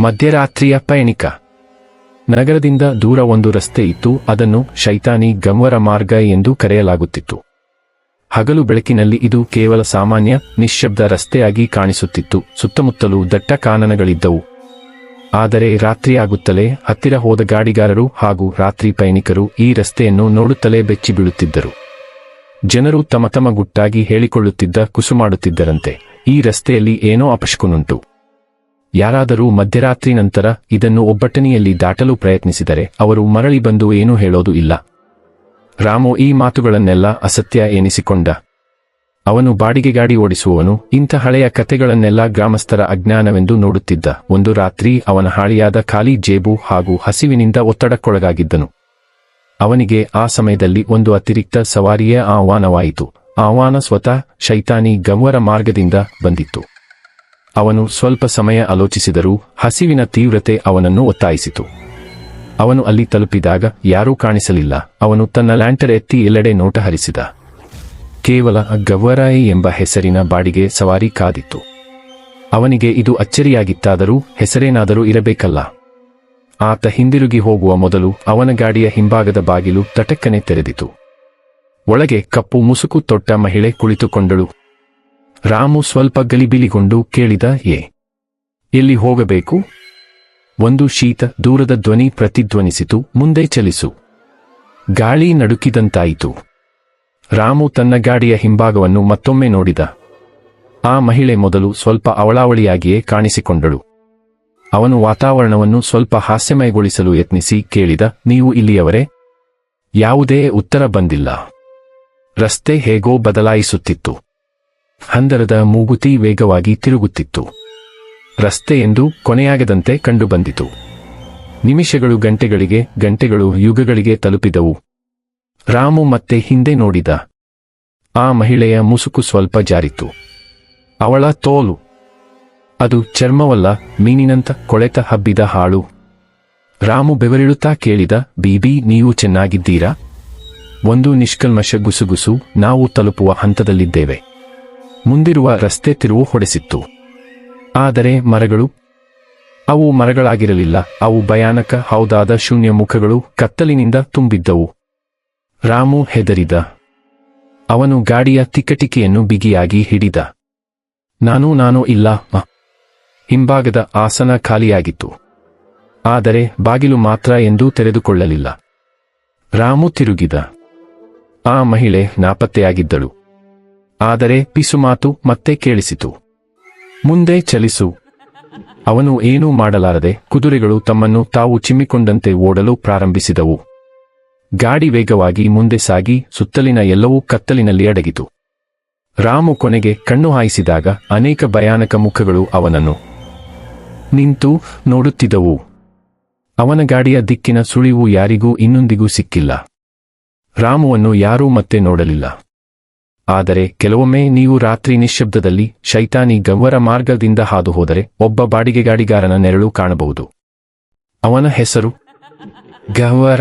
ಮಧ್ಯರಾತ್ರಿಯ ಪಯಣಿಕ. ನಗರದಿಂದ ದೂರ ಒಂದು ರಸ್ತೆ ಇತ್ತು, ಅದನ್ನು ಶೈತಾನಿ ಗಂವರ ಮಾರ್ಗ ಎಂದು ಕರೆಯಲಾಗುತ್ತಿತ್ತು. ಹಗಲು ಬೆಳಕಿನಲ್ಲಿ ಇದು ಕೇವಲ ಸಾಮಾನ್ಯ, ನಿಶ್ಶಬ್ದ ರಸ್ತೆಯಾಗಿ ಕಾಣಿಸುತ್ತಿತ್ತು, ಸುತ್ತಮುತ್ತಲೂ ದಟ್ಟ ಕಾನನಗಳಿದ್ದವು. ಆದರೆ ರಾತ್ರಿಯಾಗುತ್ತಲೇ ಹತ್ತಿರ ಹೋದ ಗಾಡಿಗಾರರು ಹಾಗೂ ರಾತ್ರಿ ಪಯಣಿಕರು ಈ ರಸ್ತೆಯನ್ನು ನೋಡುತ್ತಲೇ ಬೆಚ್ಚಿ ಬೀಳುತ್ತಿದ್ದರು. ಜನರು ತಮ ತಮ ಗುಟ್ಟಾಗಿ ಹೇಳಿಕೊಳ್ಳುತ್ತಿದ್ದ ಕುಸುಮಾಡುತ್ತಿದ್ದರಂತೆ, ಈ ರಸ್ತೆಯಲ್ಲಿ ಏನೋ ಅಪಶಕುನುಂಟು. ಯಾರಾದರೂ ಮಧ್ಯರಾತ್ರಿ ನಂತರ ಇದನ್ನು ಒಬ್ಬಟ್ಟನಿಯಲ್ಲಿ ದಾಟಲು ಪ್ರಯತ್ನಿಸಿದರೆ ಅವರು ಮರಳಿ ಬಂದು ಏನೂ ಹೇಳೋದು ಇಲ್ಲ. ರಾಮು ಈ ಮಾತುಗಳನ್ನೆಲ್ಲ ಅಸತ್ಯ ಎನಿಸಿಕೊಂಡ. ಅವನು ಬಾಡಿಗೆ ಗಾಡಿ ಓಡಿಸುವವನು, ಇಂಥ ಹಳೆಯ ಕತೆಗಳನ್ನೆಲ್ಲ ಗ್ರಾಮಸ್ಥರ ಅಜ್ಞಾನವೆಂದು ನೋಡುತ್ತಿದ್ದ. ಒಂದು ರಾತ್ರಿ ಅವನ ಹಾಳಿಯಾದ ಖಾಲಿ ಜೇಬು ಹಾಗೂ ಹಸಿವಿನಿಂದ ಒತ್ತಡಕ್ಕೊಳಗಾಗಿದ್ದನು. ಅವನಿಗೆ ಆ ಸಮಯದಲ್ಲಿ ಒಂದು ಅತಿರಿಕ್ತ ಸವಾರಿಯ ಆಹ್ವಾನವಾಯಿತು. ಆಹ್ವಾನ ಸ್ವತಃ ಶೈತಾನಿ ಗಂವರ ಮಾರ್ಗದಿಂದ ಬಂದಿತ್ತು. ಅವನು ಸ್ವಲ್ಪ ಸಮಯ ಆಲೋಚಿಸಿದರೂ ಹಸಿವಿನ ತೀವ್ರತೆ ಅವನನ್ನು ಒತ್ತಾಯಿಸಿತು. ಅವನು ಅಲ್ಲಿ ತಲುಪಿದಾಗ ಯಾರೂ ಕಾಣಿಸಲಿಲ್ಲ. ಅವನು ತನ್ನ ಲ್ಯಾಂಟರ್ ಎತ್ತಿ ಎಲ್ಲೆಡೆ ನೋಟ ಹರಿಸಿದ. ಕೇವಲ ಗವ್ವರಾಯಿ ಎಂಬ ಹೆಸರಿನ ಬಾಡಿಗೆ ಸವಾರಿ ಕಾದಿತ್ತು. ಅವನಿಗೆ ಇದು ಅಚ್ಚರಿಯಾಗಿತ್ತಾದರೂ ಹೆಸರೇನಾದರೂ ಇರಬೇಕಲ್ಲ. ಆತ ಹಿಂದಿರುಗಿ ಹೋಗುವ ಮೊದಲು ಅವನ ಗಾಡಿಯ ಹಿಂಭಾಗದ ಬಾಗಿಲು ತಟಕ್ಕನೆ ತೆರೆದಿತು. ಒಳಗೆ ಕಪ್ಪು ಮುಸುಕು ತೊಟ್ಟ ಮಹಿಳೆ ಕುಳಿತುಕೊಂಡಳು. ರಾಮು ಸ್ವಲ್ಪ ಗಲಿಬಿಲಿಗೊಂಡು ಕೇಳಿದ, ಏ, ಎಲ್ಲಿ ಹೋಗಬೇಕು? ಒಂದು ಶೀತ ದೂರದ ಧ್ವನಿ ಪ್ರತಿಧ್ವನಿಸಿತು, ಮುಂದೆ ಚಲಿಸು. ಗಾಳಿ ನಡುಕಿದಂತಾಯಿತು. ರಾಮು ತನ್ನ ಗಾಡಿಯ ಹಿಂಭಾಗವನ್ನು ಮತ್ತೊಮ್ಮೆ ನೋಡಿದ. ಆ ಮಹಿಳೆ ಮೊದಲು ಸ್ವಲ್ಪ ಅವಳಾವಳಿಯಾಗಿಯೇ ಕಾಣಿಸಿಕೊಂಡಳು. ಅವನು ವಾತಾವರಣವನ್ನು ಸ್ವಲ್ಪ ಹಾಸ್ಯಮಯಗೊಳಿಸಲು ಯತ್ನಿಸಿ ಕೇಳಿದ, ನೀವು ಇಲ್ಲಿಯವರೇ? ಯಾವುದೇ ಉತ್ತರ ಬಂದಿಲ್ಲ. ರಸ್ತೆ ಹೇಗೋ ಬದಲಾಯಿಸುತ್ತಿತ್ತು. ಹಂದರದ ಮೂಗುತಿ ವೇಗವಾಗಿ ತಿರುಗುತ್ತಿತ್ತು. ರಸ್ತೆಯೆಂದು ಕೊನೆಯಾಗದಂತೆ ಕಂಡುಬಂದಿತು. ನಿಮಿಷಗಳು ಗಂಟೆಗಳಿಗೆ, ಗಂಟೆಗಳು ಯುಗಗಳಿಗೆ ತಲುಪಿದವು. ರಾಮು ಮತ್ತೆ ಹಿಂದೆ ನೋಡಿದ. ಆ ಮಹಿಳೆಯ ಮುಸುಕು ಸ್ವಲ್ಪ ಜಾರಿತು ಅವಳ ತೋಲು. ಅದು ಚರ್ಮವಲ್ಲ, ಮೀನಿನಂತ ಕೊಳೆತ ಹಬ್ಬಿದ ಹಾಳು. ರಾಮು ಬೆವರಿಳುತ್ತಾ ಕೇಳಿದ, ಬೀಬಿ, ನೀವು ಚೆನ್ನಾಗಿದ್ದೀರಾ? ಒಂದು ನಿಷ್ಕಲ್ಮಶ ಗುಸುಗುಸು ನಾವು ತಲುಪುವ ಹಂತದಲ್ಲಿದ್ದೇವೆ. ಮುಂದಿರುವ ರಸ್ತೆ ತಿರುವು ಹೊಡೆಸಿತ್ತು. ಆದರೆ ಮರಗಳು, ಅವು ಮರಗಳಾಗಿರಲಿಲ್ಲ, ಅವು ಭಯಾನಕ ಹೌದಾದ ಶೂನ್ಯ ಮುಖಗಳು ಕತ್ತಲಿನಿಂದ ತುಂಬಿದ್ದವು. ರಾಮು ಹೆದರಿದ. ಅವನು ಗಾಡಿಯ ತಿಕ್ಕಟಿಕೆಯನ್ನು ಬಿಗಿಯಾಗಿ ಹಿಡಿದ. ನಾನು ನಾನು ಇಲ್ಲ. ಹಿಂಭಾಗದ ಆಸನ ಖಾಲಿಯಾಗಿತ್ತು. ಆದರೆ ಬಾಗಿಲು ಮಾತ್ರ ಎಂದೂ ತೆರೆದುಕೊಳ್ಳಲಿಲ್ಲ. ರಾಮು ತಿರುಗಿದ. ಆ ಮಹಿಳೆ ನಾಪತ್ತೆಯಾಗಿದ್ದಳು. ಆದರೆ ಪಿಸುಮಾತು ಮತ್ತೆ ಕೇಳಿಸಿತು. ಮುಂದೆ ಚಲಿಸು. ಅವನು ಏನೂ ಮಾಡಲಾರದೆ ಕುದುರೆಗಳು ತಮ್ಮನ್ನು ತಾವು ಚಿಮ್ಮಿಕೊಂಡಂತೆ ಓಡಲು ಪ್ರಾರಂಭಿಸಿದವು. ಗಾಡಿ ವೇಗವಾಗಿ ಮುಂದೆ ಸಾಗಿ ಸುತ್ತಲಿನ ಎಲ್ಲವೂ ಕತ್ತಲಿನಲ್ಲಿ ಅಡಗಿತು. ರಾಮು ಕೊನೆಗೆ ಕಣ್ಣು ಹಾಯಿಸಿದಾಗ ಅನೇಕ ಭಯಾನಕ ಮುಖಗಳು ಅವನನ್ನು ನಿಂತು ನೋಡುತ್ತಿದ್ದವು. ಅವನ ಗಾಡಿಯ ದಿಕ್ಕಿನ ಸುಳಿವು ಯಾರಿಗೂ ಇನ್ನೊಂದಿಗೂ ಸಿಕ್ಕಿಲ್ಲ. ರಾಮುವನ್ನು ಯಾರೂ ಮತ್ತೆ ನೋಡಲಿಲ್ಲ. ಆದರೆ ಕೆಲವೊಮ್ಮೆ ನೀವು ರಾತ್ರಿ ನಿಶ್ಶಬ್ದದಲ್ಲಿ ಶೈತಾನಿ ಗವ್ವರ ಮಾರ್ಗದಿಂದ ಹಾದು ಹೋದರೆ ಒಬ್ಬ ಬಾಡಿಗೆಗಾಡಿಗಾರನ ನೆರಳು ಕಾಣಬಹುದು. ಅವನ ಹೆಸರು ಗವ್ವರ.